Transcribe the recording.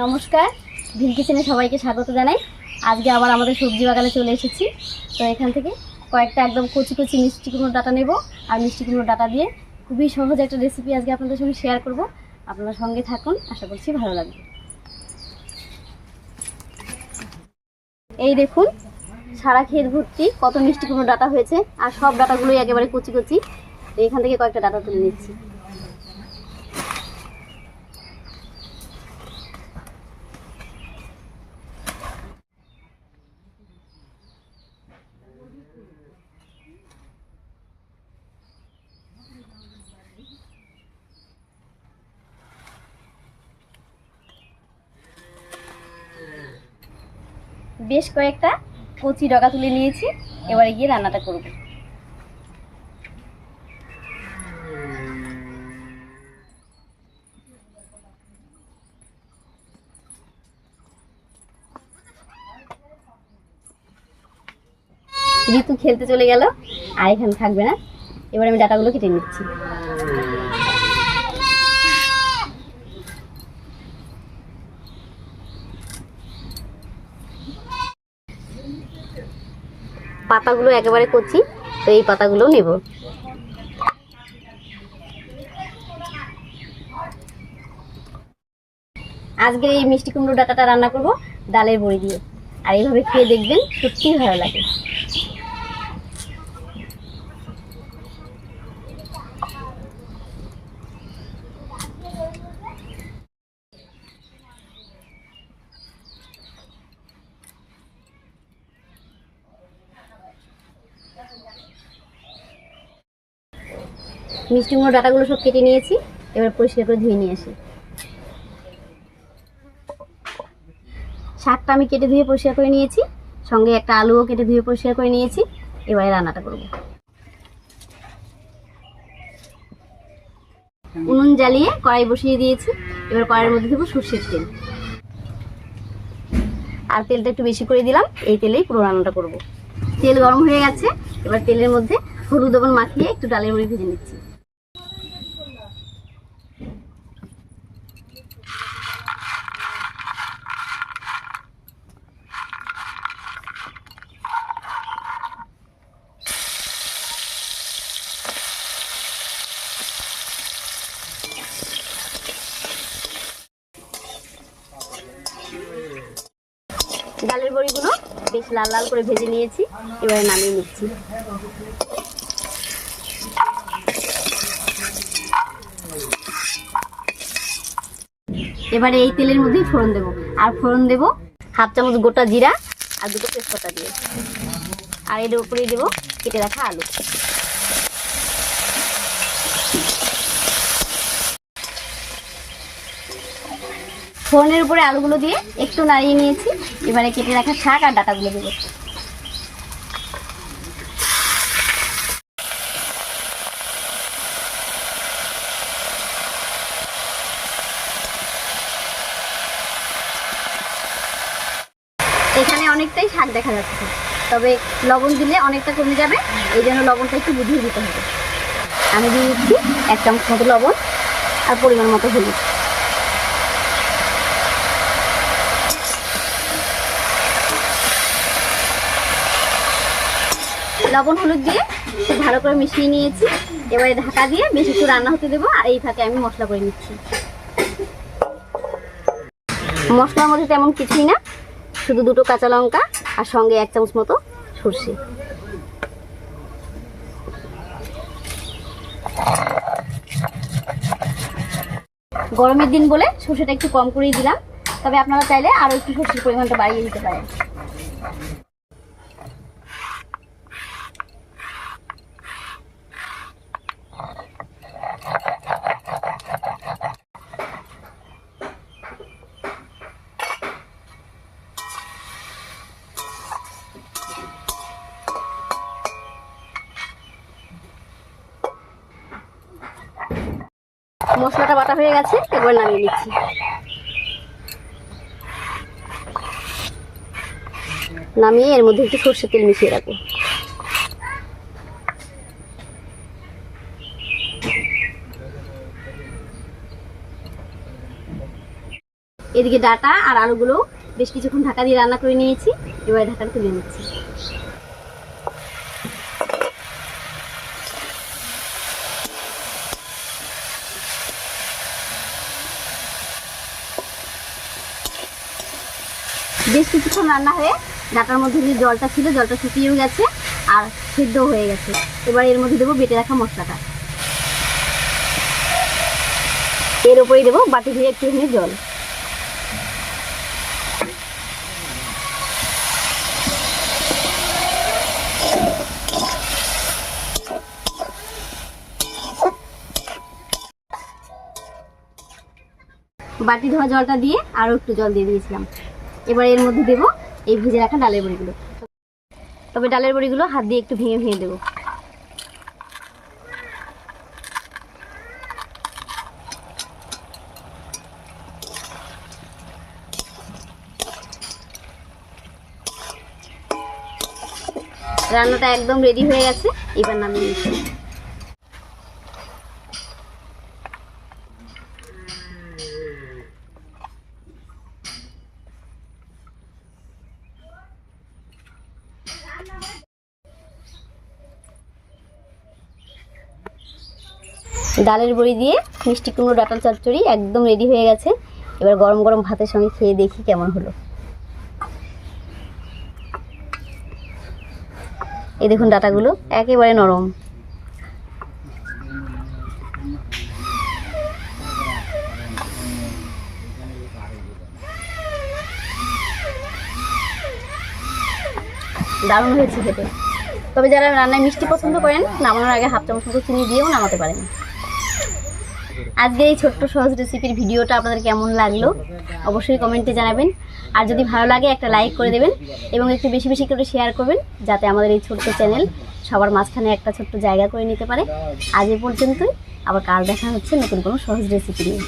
নমস্কার ভিল কিচেনে সবাইকে স্বাগত জানাই। আজকে আবার আমাদের সবজি বাগানে চলে এসেছি। তো এখান থেকে কয়েকটা একদম কচি কচি মিষ্টি কুমড়োর ডাটা নেব আর মিষ্টি কুমড়োর ডাটা দিয়ে খুবই সহজ একটা রেসিপি আজকে আপনাদের সঙ্গে শেয়ার করব। আপনারা সঙ্গে থাকুন, আশা করছি ভালো লাগবে। এই দেখুন সারা ক্ষেত ভর্তি, কত মিষ্টি কুমড়ো ডাটা হয়েছে, আর সব ডাটাগুলোই একেবারে কচি কচি। এখান থেকে কয়েকটা ডাটা তুলে নিচ্ছি। বেশ কয়েকটা কচি ডগা তুলে নিয়েছি, এবারে গিয়ে রান্নাটা করব। ঋতু খেলতে চলে গেল, আর এখানে থাকবে না। এবার আমি ডাটাগুলো কেটে নিচ্ছি। পাতাগুলো একেবারে কচি, তো এই পাতাগুলো নেব। আজকের এই মিষ্টি কুমড়ো ডাটাটা রান্না করব, ডালের বড়ি দিয়ে। আর এইভাবে খেয়ে দেখবেন সত্যিই ভালো লাগে। মিষ্টি কুমড়ো ডাটাগুলো সব কেটে নিয়েছি, এবার পরিষ্কার করে ধুয়ে নিয়ে আসি। শাকটা আমি কেটে ধুয়ে পরিষ্কার করে নিয়েছি, সঙ্গে একটা আলুও কেটে ধুয়ে পরিষ্কার করে নিয়েছি, এবারে রান্নাটা করব। উনুন জ্বালিয়ে কড়াই বসিয়ে দিয়েছি, এবার কড়াইয়ের মধ্যে দেবো সর্ষের তেল। আর তেলটা একটু বেশি করে দিলাম, এই তেলেই পুরো রান্নাটা করব। তেল গরম হয়ে গেছে, এবার তেলের মধ্যে হলুদ লবণ মাখিয়ে একটু ডালের মুড়ি ভেজে নিচ্ছি। বড়িগুলো বেশ লাল লাল করে ভেজে নিয়েছি, এবারে নামিয়ে নিচ্ছি। এবারে এই তেলের মধ্যেই ফোড়ন দেব। আর ফোড়ন দেব হাফ চামচ গোটা জিরা আর দুটো তেজপাতা দিয়ে। আর এর উপরেই দেবো কেটে রাখা আলু। ফোড়নের উপরে আলুগুলো দিয়ে একটু নাড়িয়ে নিয়েছি। এবারে কেটে রাখা শাক আর ডাটাগুলো দেবো। এখানে অনেকটাই শাক দেখা যাচ্ছে। তবে লবণ দিলে অনেকটা কমে যাবে, এই জন্য লবণটা একটু বুঝিয়ে দিতে হবে। আমি দিয়ে দিচ্ছি এক চামচ মতো লবণ আর পরিমাণ মতো হলুদ। লবণ, হলুদ দিয়ে খুব ভালো করে মিশিয়ে নিয়েছি। এবারে ঢাকা দিয়ে বেশি একটু রান্না হতে দেবো, আর এই ফাঁকে আমি মশলা করে নিচ্ছি। মশলার মধ্যে তেমন কিছুই না, শুধু দুটো কাঁচা লঙ্কা আর সঙ্গে এক চামচ মতো সর্ষে। গরমের দিন বলে সর্ষেটা একটু কম করেই দিলাম, তবে আপনারা চাইলে আরও একটু সর্ষের পরিমাণটা বাড়িয়ে দিতে পারেন। মশলাটা বাটা হয়ে গেছে, এবার নামিয়ে নিচ্ছি। নামিয়ে এর মধ্যে একটু সর্ষে তেল মিশিয়ে রাখব। এদিকে ডাটা আর আলুগুলো বেশ কিছুক্ষণ ঢাকা দিয়ে রান্না করে নিয়েছি, এবার ঢাকা তুলে নিচ্ছি। বেশ কিছুক্ষণ রান্না হয়ে ডাটার মধ্যে যে জলটা ছিল, জলটা শুকিয়েও গেছে আর সেদ্ধও হয়ে গেছে। এবার এর মধ্যে দেবো বেটে রাখা মশলাটা। এর উপরেই দেবো বাটি ধুয়ে একটুখানি জল। বাটি ধোয়া জলটা দিয়ে আরও একটু জল দিয়ে দিয়েছিলাম। এবার এর মধ্যে দেবো এই ভেজে রাখা ডালের বড়িগুলো। তবে ডালের বড়িগুলো হাত দিয়ে একটু ভেঙে ভেঙে দেবো। রান্নাটা একদম রেডি হয়ে গেছে, এবার নামিয়ে নিচ্ছি। ডালের বড়ি দিয়ে মিষ্টি কুমড়ো, ডাটাল চচ্চড়ি একদম রেডি হয়ে গেছে। এবার গরম গরম ভাতের সঙ্গে খেয়ে দেখি কেমন হলো। এই দেখুন ডাটাগুলো, একেবারে নরম। দারুণ হয়েছে খেতে। তবে যারা রান্নায় মিষ্টি পছন্দ করেন, নামানোর আগে হাফ চামচ মতো চিনি দিয়েও নামাতে পারেন। আজকে এই ছোট্ট সহজ রেসিপির ভিডিওটা আপনাদের কেমন লাগল অবশ্যই কমেন্টে জানাবেন। আর যদি ভালো লাগে, একটা লাইক করে দেবেন এবং একটু বেশি বেশি করে শেয়ার করবেন, যাতে আমাদের এই ছোট্ট চ্যানেল সবার মাঝখানে একটা ছোট্ট জায়গা করে নিতে পারে। আজ এ পর্যন্তই, আবার কাল দেখা হচ্ছে নতুন কোনো সহজ রেসিপি নিয়ে।